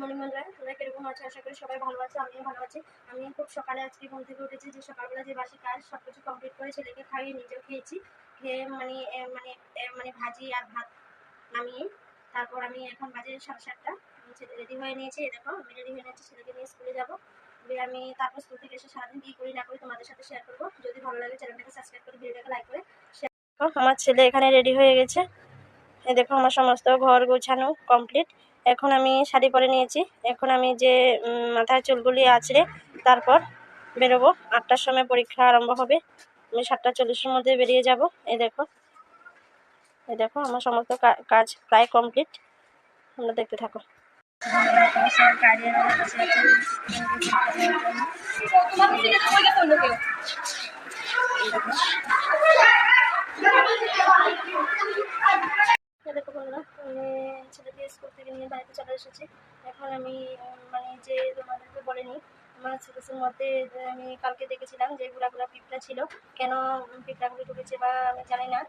Morning বন্ধুরা তোমরা কীরকম আছো? আশা করি সবাই ভালো আছে, আমিও ভালো আছি। আমি খুব সকালে আজকে ঘুম থেকে উঠেছি যে সকালবেলা যে বাসি কাজ সব কিছু কমপ্লিট করে ছেলেকে খাইয়ে নিজেও খেয়েছি। খেয়ে মানে মানে মানে ভাজি আর ভাত নামিয়ে তারপর আমি এখন বাজে সাড়ে সাতটা। রেডি হয়ে নিয়েছি দেখো, আমি রেডি হয়ে নিয়েছি, ছেলেকে নিয়ে স্কুলে যাব। দিয়ে আমি তারপর স্কুল থেকে এসে সারাদিন কী করি না করি তোমাদের সাথে শেয়ার করব। যদি ভালো লাগে চ্যানেলটাকে সাবস্ক্রাইব করে ভিডিওটাকে লাইক করে শেয়ার আমার ছেলে এখানে রেডি হয়ে গেছে। দেখো, আমার সমস্ত ঘর গোছানো কমপ্লিট এখন আমি শাড়ি পরে নিয়েছি। এখন আমি যে মাথায় চুলগুলি আছড়ে তারপর বেরোবো। আটটার সময় পরীক্ষা আরম্ভ হবে। আমি সাতটা চল্লিশের মধ্যে বেরিয়ে যাব। এই দেখো। এই দেখো, আমার সমস্ত কাজ প্রায় কমপ্লিট। তোমরা দেখতে থাকো দেখো বন্ধুরা আমি ছেলেকে স্কুল থেকে নিয়ে বাড়িতে চলে এসেছি। এখন আমি মানে যে তোমাদেরকে বলিনি আমার সিরিজের মধ্যে আমি কালকে দেখেছিলাম যে গুড়া পিঁপড়া ছিল। কেন পিঁপড়াগুলি ঢুকেছে বা আমি জানি না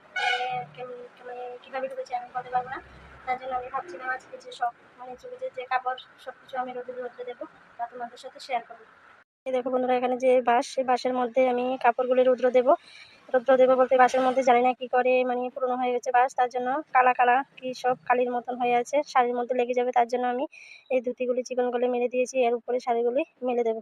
মানে কীভাবে ঢুকেছে আমি বলতে পারব না। তার জন্য আমি ভাবছিলাম আজকে যে সব মানে চুলের যে কাপড় সব কিছু আমি রোদে রোদে দেবো তা তোমাদের সাথে শেয়ার করব। দেখো বন্ধুরা, এখানে যে বাঁশ, সেই বাঁশের মধ্যে আমি কাপড়গুলি রৌদ্র দেবো। রৌদ্র দেবো বলতে বাসের মধ্যে জানি না কি করে মানে পুরনো হয়ে গেছে বাস, তার জন্য কালা কালা কি সব কালির মতন হয়ে আছে, শাড়ির মধ্যে লেগে যাবে, তার জন্য আমি এই ধুতিগুলি চিকন করে মেলে দিয়েছি, এর উপরে শাড়িগুলি মেলে দেবো।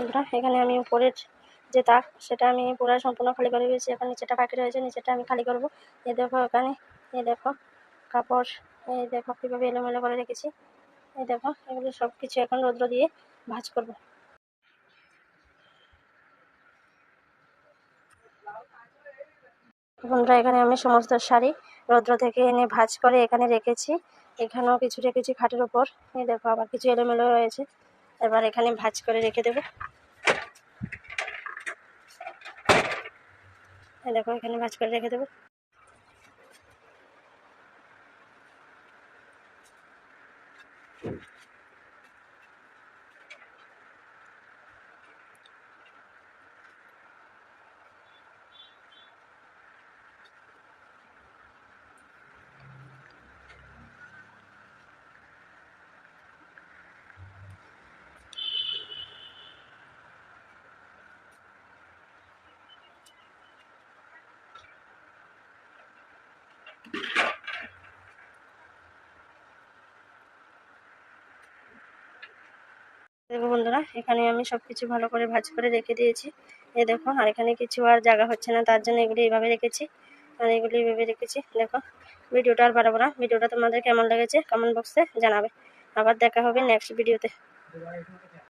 বন্ধুরা, এখানে আমি উপরের যে তাক, সেটা আমি পুরো সম্পূর্ণ খালি করে দিয়েছি। এখন নিচেটা বাকি রয়েছে, নিচেটা আমি খালি করব। এই দেখো এখানে, এই দেখো কাপড়, এই দেখো কীভাবে এলোমেলো করে রেখেছি। এই দেখো, এগুলো সব কিছু এখন রৌদ্র দিয়ে ভাজ করব। বন্ধুরা, এখানে আমি সমস্ত শাড়ি রৌদ্র থেকে এনে ভাজ করে এখানে রেখেছি। এখানেও কিছু রেখেছি খাটের ওপর এই দেখো আবার কিছু এলোমেলো রয়েছে। এবার এখানে ভাজ করে রেখে দেবো। দেখো এখানে ভাজ করে রেখে দেবো। দেখো বন্ধুরা, এখানে আমি সব কিছু ভালো করে ভাজ করে রেখে দিয়েছি। এ দেখো, আর এখানে কিছু আর জায়গা হচ্ছে না, তার জন্য এগুলি এইভাবে রেখেছি। আর এগুলি এইভাবে রেখেছি, দেখো। ভিডিওটা আর বাড়াবো না, ভিডিওটা তোমাদের কেমন লেগেছে কমেন্ট বক্সে জানাবে। আবার দেখা হবে নেক্সট ভিডিওতে